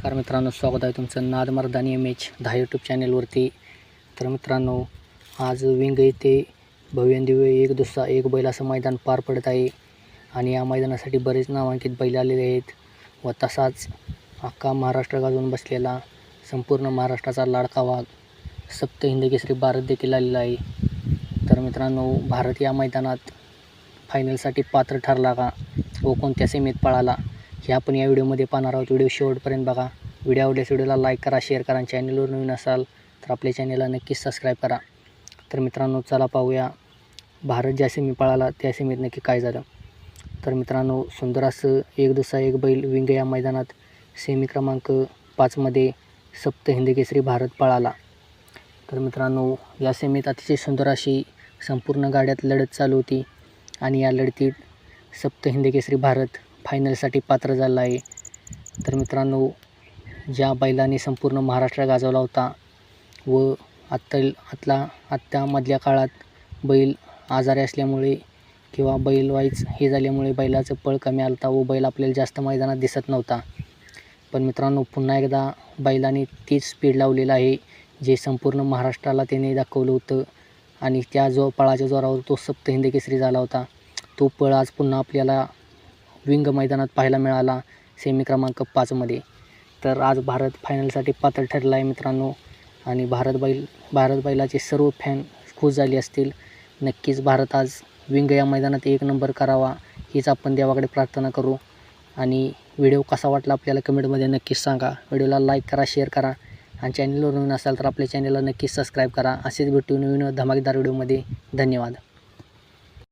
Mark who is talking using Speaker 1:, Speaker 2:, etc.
Speaker 1: नमस्कार मित्रांनो स्वागत आहे तुमचं नाद मर्दानी एम एच दहा यूट्यूब चॅनेलवरती तर मित्रांनो आज विंग येथे भव्यंदिव्य एक दुसरा एक बैल असं मैदान पार पडत आहे. आणि या मैदानासाठी बरेच नामांकित बैल आलेले आहेत. व तसाच अख्खा महाराष्ट्र गाजवून बसलेला संपूर्ण महाराष्ट्राचा लाडका वाघ सप्त हिंद केसरी भारत देखील आलेला आहे. तर मित्रांनो भारत या मैदानात फायनलसाठी पात्र ठरला का? व कोणत्या सेमीत पळाला? हे आपण या व्हिडिओमध्ये पाहणार आहोत. व्हिडिओ शेवटपर्यंत बघा. व्हिडिओ आवडल्यास व्हिडिओला लाईक करा शेअर करा आणि चॅनलवर नवीन असाल तर आपल्या चॅनलला नक्कीच सबस्क्राईब करा. तर मित्रांनो चला पाहूया. भारत ज्या सेमी पळाला त्या सीमेत नक्की काय झालं? तर मित्रांनो सुंदर असं एक दुसरा एक बैल विंग या मैदानात सेमी क्रमांक पाचमध्ये सप्त हिंदकेसरी भारत पळाला. तर मित्रांनो या सेमीत अतिशय सुंदर अशी संपूर्ण गाड्यात लढत चालू होती आणि या लढतीत सप्त हिंदकेसरी भारत फायनलसाठी पात्र झाला आहे. तर मित्रांनो ज्या बैलाने संपूर्ण महाराष्ट्र गाजवला होता व आत्ता आतला आत्तामधल्या काळात बैल आजारी असल्यामुळे किंवा बैलवाईज हे झाल्यामुळे बैलाचं पळ कमी आलं होता व बैल आपल्याला जास्त मैदानात दिसत नव्हता. पण मित्रांनो पुन्हा एकदा बैलाने तीच स्पीड लावलेलं आहे जे संपूर्ण महाराष्ट्राला त्याने दाखवलं होतं. आणि त्या जो पळाच्या जोरावर तो सप्त केसरी झाला होता. तो पळ आज पुन्हा आपल्याला विंग मैदानात पाहायला मिळाला सेमी क्रमांक पाचमध्ये तर आज भारत फायनलसाठी पात्र ठरला आहे मित्रांनो. आणि भारत बैल भारत बैलाचे सर्व फॅन खुश झाले असतील. नक्कीच भारत आज विंग या मैदानात एक नंबर करावा हीच आपण देवाकडे प्रार्थना करू. आणि व्हिडिओ कसा वाटला आपल्याला कमेंटमध्ये नक्कीच सांगा. व्हिडिओला लाईक करा शेअर करा. आणि चॅनलवर नवीन असाल तर आपल्या चॅनलला नक्कीच सबस्क्राईब करा. असेच भेटू नवीन धमाकेदार व्हिडिओमध्ये धन्यवाद.